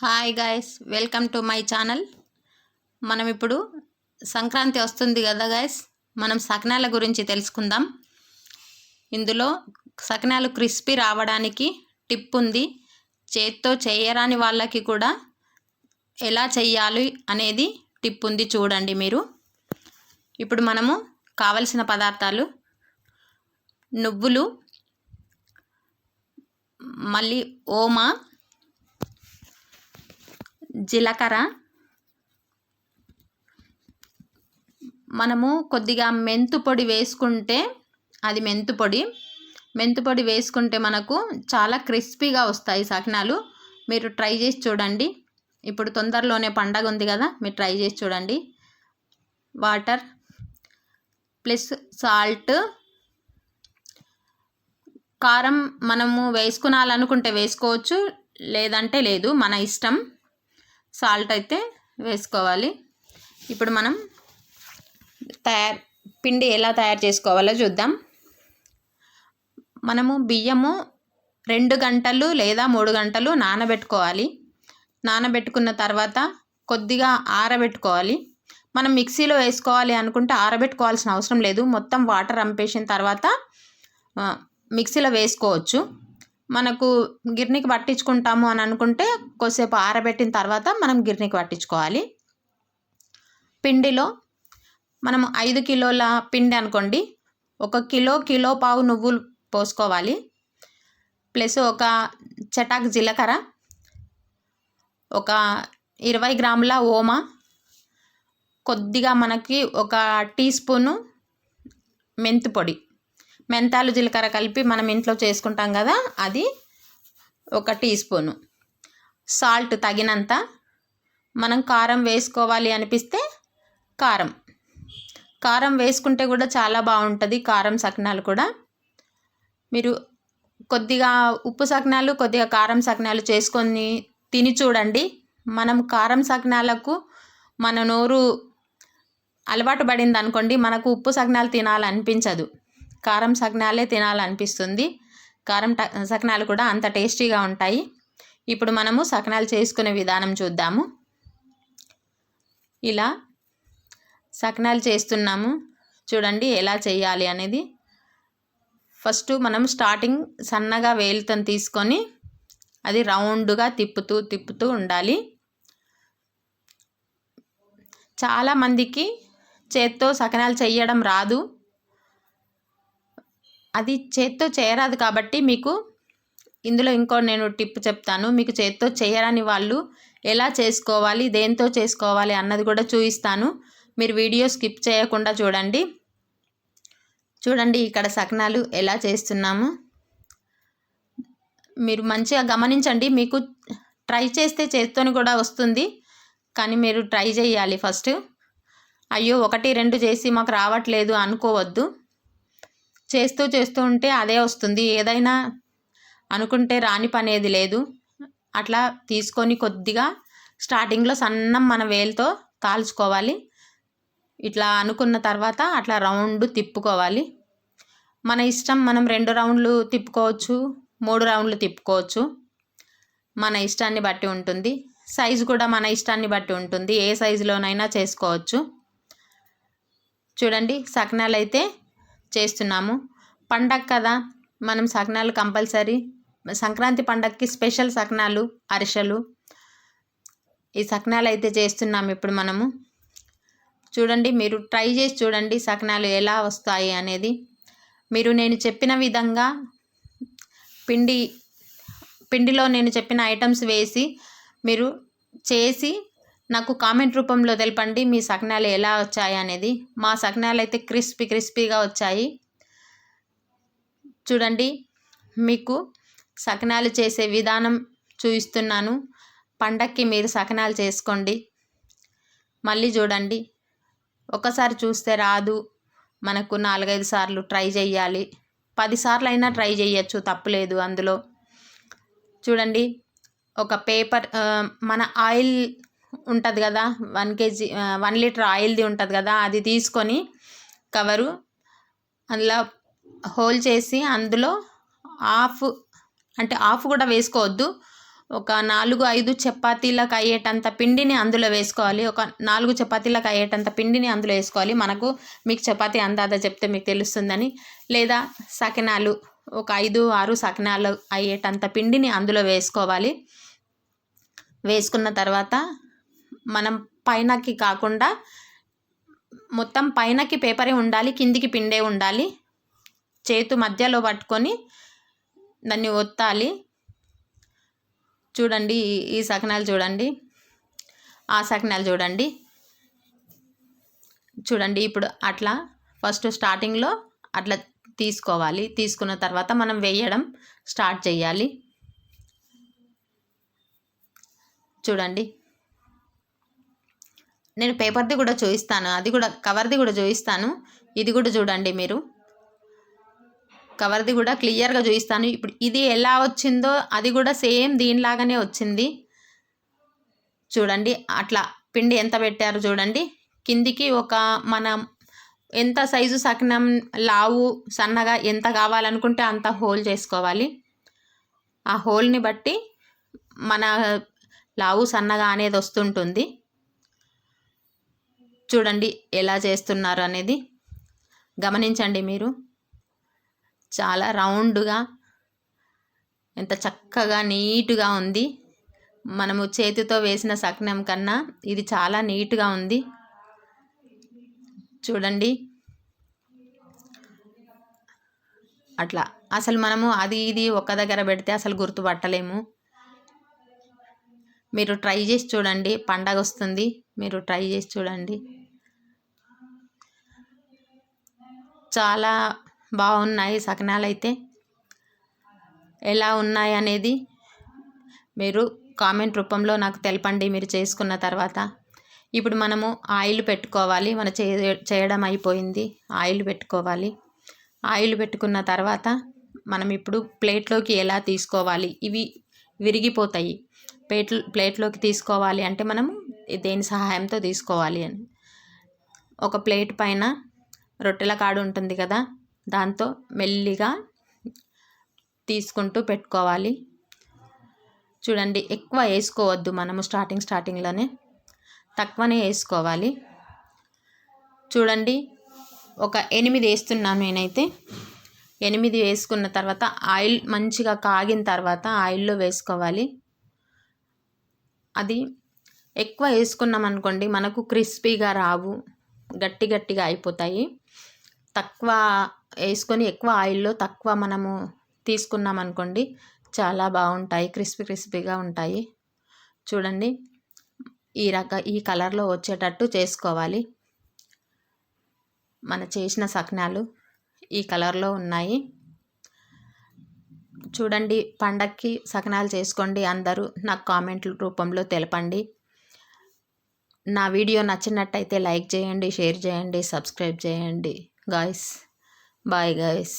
Hi guys welcome to my channel. మనం ఇప్పుడు సంక్రాంతి వస్తుంది కదా గాయస్ మనం సకినాల గురించి తెలుసుకుందాం. ఇందులో సకినాలు క్రిస్పీ రావడానికి టిప్ ఉంది. చేత్తో చేయరాని వాళ్ళకి కూడా ఎలా చేయాలి అనేది టిప్ ఉంది చూడండి మీరు. ఇప్పుడు మనము కావలసిన పదార్థాలు నువ్వులు మళ్ళీ ఓమా జీలకర్ర. మనము కొద్దిగా మెంతు పొడి వేసుకుంటే అది మెంతు పొడి. మెంతు పొడి వేసుకుంటే మనకు చాలా క్రిస్పీగా వస్తాయి సకినాలు. మీరు ట్రై చేసి చూడండి. ఇప్పుడు తొందరలోనే పండగ ఉంది కదా మీరు ట్రై చేసి చూడండి. Water plus salt. కారం మనము వేసుకునాలనుకుంటే వేసుకోవచ్చు లేదంటే లేదు మన ఇష్టం. సాల్ట్ అయితే వేసుకోవాలి. ఇప్పుడు మనం తయారు పిండి ఎలా తయారు చేసుకోవాలో చూద్దాం. మనము బియ్యము రెండు గంటలు లేదా మూడు గంటలు నానబెట్టుకోవాలి. నానబెట్టుకున్న తర్వాత కొద్దిగా ఆరబెట్టుకోవాలి. మనం మిక్సీలో వేసుకోవాలి అనుకుంటే ఆరబెట్టుకోవాల్సిన అవసరం లేదు. మొత్తం వాటర్ అంపేసిన తర్వాత మిక్సీలో వేసుకోవచ్చు. మనకు గిర్నీకి పట్టించుకుంటాము అని అనుకుంటే కొద్దిసేపు ఆరబెట్టిన తర్వాత మనం గిర్నీకి పట్టించుకోవాలి. పిండిలో మనం ఐదు కిలోల పిండి అనుకోండి. ఒక కిలో కిలో పావు నువ్వులు పోసుకోవాలి. ప్లస్ ఒక చటాక్ జీలకర్ర ఒక ఇరవై గ్రాముల ఓమా కొద్దిగా మనకి ఒక టీ స్పూను మెంతి పొడి మెంతాలు జీలకర్ర కలిపి మనం ఇంట్లో చేసుకుంటాం కదా అది ఒక టీ స్పూను. సాల్ట్ తగినంత మనం కారం వేసుకోవాలి అనిపిస్తే కారం. కారం వేసుకుంటే కూడా చాలా బాగుంటుంది కారం సకినాలు కూడా. మీరు కొద్దిగా ఉప్పు సకినాలు కొద్దిగా కారం సకినాలు చేసుకొని తిని చూడండి. మనం కారం సకినాలకు మన నోరు అలవాటు పడింది అనుకోండి మనకు ఉప్పు సకినాలు తినాలనిపించదు. కారం సకినాలే తినాలనిపిస్తుంది. కారం సకినాలు కూడా అంత టేస్టీగా ఉంటాయి. ఇప్పుడు మనము సకినాలు చేసుకునే విధానం చూద్దాము. ఇలా సకినాలు చేస్తున్నాము. చూడండి ఎలా చేయాలి అనేది. ఫస్ట్ మనం స్టార్టింగ్ సన్నగా వేలుతో తీసుకొని అది రౌండ్గా తిప్పుతూ తిప్పుతూ ఉండాలి. చాలామందికి చేత్తో సకినాలు చేయడం రాదు. అది చేత్తో చేయరాదు కాబట్టి మీకు ఇందులో ఇంకో నేను టిప్ చెప్తాను. మీకు చేత్తో చేయరాని వాళ్ళు ఎలా చేసుకోవాలి దేంతో చేసుకోవాలి అన్నది కూడా చూపిస్తాను. మీరు వీడియో స్కిప్ చేయకుండా చూడండి. చూడండి ఇక్కడ సకనాలు ఎలా చేస్తున్నాము. మీరు మంచిగా గమనించండి. మీకు ట్రై చేస్తే చేత్తోని కూడా వస్తుంది. కానీ మీరు ట్రై చేయాలి ఫస్ట్. అయ్యో ఒకటి రెండు చేసి మాకు రావట్లేదు అనుకోవద్దు. చేస్తూ చేస్తూ ఉంటే అదే వస్తుంది. ఏదైనా అనుకుంటే రాని పనేది లేదు. అట్లా తీసుకొని కొద్దిగా స్టార్టింగ్లో సన్నం మన వేలుతో కాల్చుకోవాలి. ఇట్లా అనుకున్న తర్వాత అట్లా రౌండ్ తిప్పుకోవాలి. మన ఇష్టం మనం రెండు రౌండ్లు తిప్పుకోవచ్చు మూడు రౌండ్లు తిప్పుకోవచ్చు. మన ఇష్టాన్ని బట్టి ఉంటుంది. సైజు కూడా మన ఇష్టాన్ని బట్టి ఉంటుంది. ఏ సైజులోనైనా చేసుకోవచ్చు. చూడండి సకనాలు అయితే చేస్తున్నాము. పండగ కదా మనం సకనాలు కంపల్సరీ. సంక్రాంతి పండగకి స్పెషల్ సకనాలు అరిసెలు. ఈ సకనాలు అయితే చేస్తున్నాము ఇప్పుడు మనము. చూడండి మీరు ట్రై చేసి చూడండి సకనాలు ఎలా వస్తాయి అనేది. మీరు నేను చెప్పిన విధంగా పిండి పిండిలో నేను చెప్పిన ఐటమ్స్ వేసి మీరు చేసి నాకు కామెంట్ రూపంలో తెలపండి మీ సకనాలు ఎలా వచ్చాయి అనేది. మా సకనాలు అయితే క్రిస్పీ క్రిస్పీగా వచ్చాయి. చూడండి మీకు సకనాలు చేసే విధానం చూపిస్తున్నాను. పండక్కి మీరు సకనాలు చేసుకోండి. మళ్ళీ చూడండి ఒకసారి చూస్తే రాదు. మనకు నాలుగైదు సార్లు ట్రై చేయాలి. పదిసార్లు అయినా ట్రై చేయొచ్చు తప్పులేదు అందులో. చూడండి ఒక పేపర్ మన ఆయిల్ ఉంటుంది కదా. వన్ కేజీ వన్ లీటర్ ఆయిల్ది ఉంటుంది కదా. అది తీసుకొని కవరు అందులో హోల్ చేసి అందులో హాఫ్ అంటే హాఫ్ కూడా వేసుకోవద్దు. ఒక నాలుగు ఐదు చపాతీలకు అయ్యేటంత పిండిని అందులో వేసుకోవాలి. ఒక నాలుగు చపాతీలకు అయ్యేటంత పిండిని అందులో వేసుకోవాలి. మనకు మీకు చపాతీ అందాదా చెప్తే మీకు తెలుస్తుందని. లేదా సకినాలు ఒక ఐదు ఆరు సకినాలు అయ్యేటంత పిండిని అందులో వేసుకోవాలి. వేసుకున్న తర్వాత మనం పైనకి కాకుండా మొత్తం పైనకి పేపరే ఉండాలి కిందికి పిండే ఉండాలి. చేతు మధ్యలో పట్టుకొని దాన్ని ఒత్తాలి. చూడండి ఈ సకనాలు చూడండి. ఆ సకనాలు చూడండి. చూడండి ఇప్పుడు అట్లా ఫస్ట్ స్టార్టింగ్లో అట్లా తీసుకోవాలి. తీసుకున్న తర్వాత మనం వేయడం స్టార్ట్ చేయాలి. చూడండి. నేను పేపర్ది కూడా చూపిస్తాను అది కూడా కవర్ది కూడా చూపిస్తాను ఇది కూడా చూడండి మీరు. కవర్ది కూడా క్లియర్గా చూపిస్తాను ఇప్పుడు ఇది ఎలా వచ్చిందో అది కూడా సేమ్ దీనిలాగానే వచ్చింది. చూడండి అట్లా పిండి ఎంత పెట్టారు చూడండి. కిందికి ఒక మనం ఎంత సైజు సకినం లావు సన్నగా ఎంత కావాలనుకుంటే అంత హోల్ చేసుకోవాలి. ఆ హోల్ని బట్టి మన లావు సన్నగా అనేది వస్తుంటుంది. చూడండి ఎలా చేస్తున్నారు అనేది. గమనించండి మీరు. చాలా రౌండ్గా ఎంత చక్కగా నీట్గా ఉంది. మనము చేతితో వేసిన సకినం కన్నా ఇది చాలా నీట్గా ఉంది. చూడండి. అట్లా. అసలు మనము అది ఇది ఒక దగ్గర పెడితే అసలు గుర్తుపట్టలేము. మీరు ట్రై చేసి చూడండి. పండగ వస్తుంది. మీరు ట్రై చేసి చూడండి. చాలా బాగున్నాయి సకినాలు అయితే. ఎలా ఉన్నాయి అనేది మీరు కామెంట్ రూపంలో నాకు తెలపండి. మీరు చేసుకున్న తర్వాత. ఇప్పుడు మనము ఆయిల్ పెట్టుకోవాలి. మన చేయడం అయిపోయింది. ఆయిల్ పెట్టుకోవాలి. ఆయిల్ పెట్టుకున్న తర్వాత మనం ఇప్పుడు ప్లేట్లోకి ఎలా తీసుకోవాలి? ఇవి విరిగిపోతాయి. ప్లేట్ ప్లేట్లోకి తీసుకోవాలి అంటే మనం దేని సహాయంతో తీసుకోవాలి అని. ఒక ప్లేట్ పైన రొట్టెల కాడు ఉంటుంది కదా దాంతో మెల్లిగా తీసుకుంటూ పెట్టుకోవాలి. చూడండి ఎక్కువ వేసుకోవద్దు మనము స్టార్టింగ్ స్టార్టింగ్లోనే. తక్కువనే వేసుకోవాలి. చూడండి ఒక ఎనిమిది వేస్తున్నాను నేనైతే. ఎనిమిది వేసుకున్న తర్వాత ఆయిల్ మంచిగా కాగిన తర్వాత ఆయిల్లో వేసుకోవాలి. అది ఎక్కువ వేసుకున్నాం అనుకోండి మనకు క్రిస్పీగా రావు గట్టి గట్టిగా అయిపోతాయి. తక్కువ వేసుకొని ఎక్కువ ఆయిల్లో తక్కువ మనము తీసుకున్నాం అనుకోండి చాలా బాగుంటాయి క్రిస్పీ క్రిస్పీగా ఉంటాయి. చూడండి ఈ రక ఈ కలర్లో వచ్చేటట్టు చేసుకోవాలి. మన చేసిన సకినాలు ఈ కలర్లో ఉన్నాయి. చూడండి పండక్కి సకనాలు చేసుకోండి అందరూ. నాకు కామెంట్ల రూపంలో తెలపండి. నా వీడియో నచ్చినట్టయితే లైక్ చేయండి షేర్ చేయండి సబ్స్క్రైబ్ చేయండి. Guys bye guys.